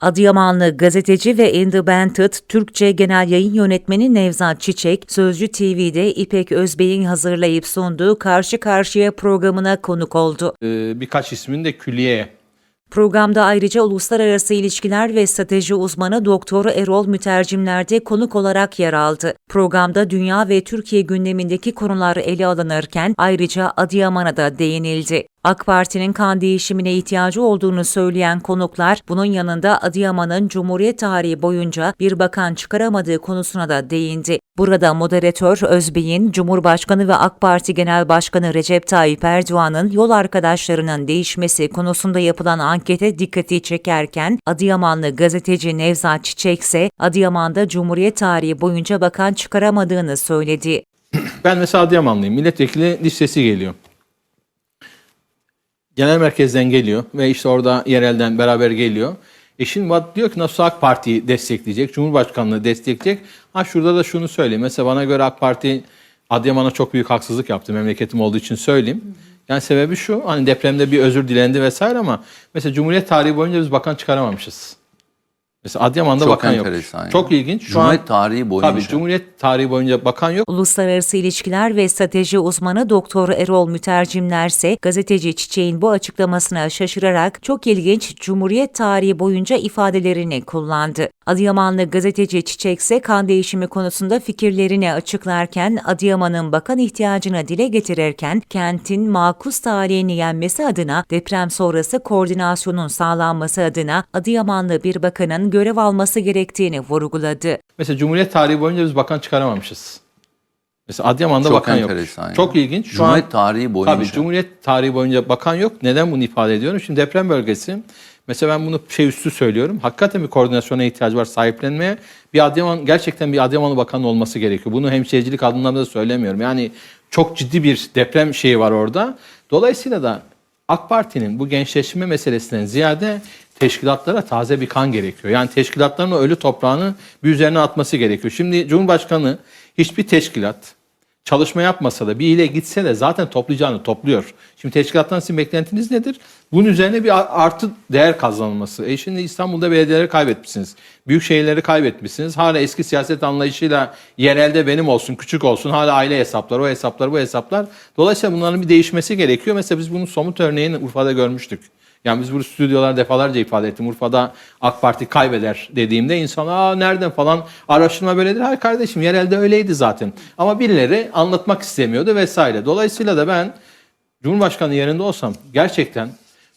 Adıyamanlı gazeteci ve Independent Türkçe Genel Yayın Yönetmeni Nevzat Çiçek, Sözcü TV'de İpek Özbey'in hazırlayıp sunduğu Karşı Karşıya programına konuk oldu. Ee, birkaç ismin de külliyeye Programda ayrıca uluslararası ilişkiler ve strateji uzmanı Doktor Erol Mütercimler de konuk olarak yer aldı. Programda dünya ve Türkiye gündemindeki konular ele alınırken ayrıca Adıyaman'a da değinildi. AK Parti'nin kan değişimine ihtiyacı olduğunu söyleyen konuklar, bunun yanında Adıyaman'ın Cumhuriyet tarihi boyunca bir bakan çıkaramadığı konusuna da değindi. Burada moderatör Özbey'in, Cumhurbaşkanı ve AK Parti Genel Başkanı Recep Tayyip Erdoğan'ın yol arkadaşlarının değişmesi konusunda yapılan ankete dikkati çekerken, Adıyamanlı gazeteci Nevzat Çiçek ise Adıyaman'da Cumhuriyet tarihi boyunca bakan çıkaramadığını söyledi. Ben mesela Adıyamanlıyım. Milletvekili listesi geliyor. Genel merkezden geliyor ve işte orada yerelden beraber geliyor. E şimdi Vat diyor ki nasıl AK Parti'yi destekleyecek, Cumhurbaşkanlığı destekleyecek. Ha şurada da şunu söyleyeyim. Mesela bana göre AK Parti Adıyaman'a çok büyük haksızlık yaptı memleketim olduğu için söyleyeyim. Yani sebebi şu hani depremde bir özür dilendi vesaire ama mesela Cumhuriyet tarihi boyunca biz bakan çıkaramamışız. Mesela Adıyaman'da Çok bakan yok. enteresan ya. Çok ilginç. Şu Cumhuriyet an, tarihi boyunca. Tabii Cumhuriyet tarihi boyunca bakan yok. Uluslararası İlişkiler ve Strateji uzmanı Doktor Erol Mütercimler ise gazeteci Çiçek'in bu açıklamasına şaşırarak çok ilginç Cumhuriyet tarihi boyunca ifadelerini kullandı. Adıyamanlı gazeteci Çiçek ise kan değişimi konusunda fikirlerini açıklarken Adıyaman'ın bakan ihtiyacını dile getirirken kentin makus tarihini yenmesi adına deprem sonrası koordinasyonun sağlanması adına Adıyamanlı bir bakanın görev alması gerektiğini vurguladı. Mesela Cumhuriyet tarihi boyunca biz bakan çıkaramamışız. Mesela Adıyaman'da Çok bakan yok. enteresan ya. Çok ilginç. Şu Cumhuriyet an tarihi boyunca. Tabii Cumhuriyet tarihi boyunca bakan yok. Neden bunu ifade ediyorum? Şimdi deprem bölgesi. Mesela ben bunu şey üstü söylüyorum. Hakikaten bir koordinasyona ihtiyacı var sahiplenmeye. Bir Adıyaman gerçekten bir Adıyamanlı bakan olması gerekiyor. Bunu hemşehrilik adından da söylemiyorum. Yani çok ciddi bir deprem şeyi var orada. Dolayısıyla da AK Parti'nin bu gençleşme meselesinden ziyade teşkilatlara taze bir kan gerekiyor. Yani teşkilatların ölü toprağını bir üzerine atması gerekiyor. Şimdi Cumhurbaşkanı hiçbir teşkilat çalışma yapmasa da bir ile gitse de zaten toplayacağını topluyor. Şimdi teşkilattan sizin beklentiniz nedir? Bunun üzerine bir artı değer kazanılması. E şimdi İstanbul'da belediyeleri kaybetmişsiniz. Büyük şehirleri kaybetmişsiniz. Hala eski siyaset anlayışıyla yerelde benim olsun, küçük olsun. Hala aile hesapları, o hesaplar, bu hesaplar. Dolayısıyla bunların bir değişmesi gerekiyor. Mesela biz bunun somut örneğini Urfa'da görmüştük. Yani biz bu stüdyolar defalarca ifade ettim. Urfa'da AK Parti kaybeder dediğimde insanlar Aa, nereden falan araştırma böyledir. Hayır kardeşim yerelde öyleydi zaten. Ama birileri anlatmak istemiyordu vesaire. Dolayısıyla da ben Cumhurbaşkanı yerinde olsam gerçekten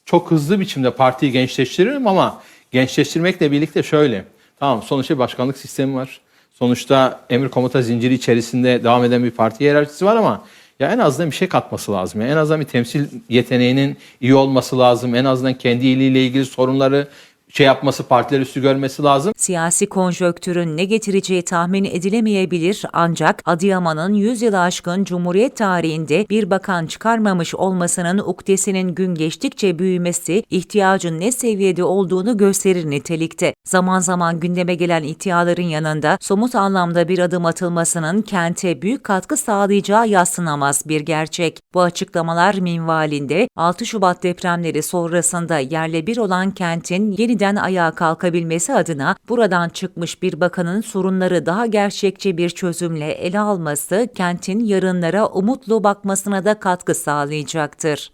çok hızlı biçimde partiyi gençleştiririm ama gençleştirmekle birlikte şöyle. Tamam sonuçta başkanlık sistemi var. Sonuçta emir komuta zinciri içerisinde devam eden bir parti hiyerarşisi var ama ya en azından bir şey katması lazım. Ya en azından bir temsil yeteneğinin iyi olması lazım. En azından kendi iliyle ilgili sorunları şey yapması, partiler üstü görmesi lazım. Siyasi konjöktürün ne getireceği tahmin edilemeyebilir ancak Adıyaman'ın 100 yılı aşkın Cumhuriyet tarihinde bir bakan çıkarmamış olmasının ukdesinin gün geçtikçe büyümesi ihtiyacın ne seviyede olduğunu gösterir nitelikte. Zaman zaman gündeme gelen iddiaların yanında somut anlamda bir adım atılmasının kente büyük katkı sağlayacağı yadsınamaz bir gerçek. Bu açıklamalar minvalinde 6 Şubat depremleri sonrasında yerle bir olan kentin yeniden ayağa kalkabilmesi adına buradan çıkmış bir bakanın sorunları daha gerçekçi bir çözümle ele alması kentin yarınlara umutlu bakmasına da katkı sağlayacaktır.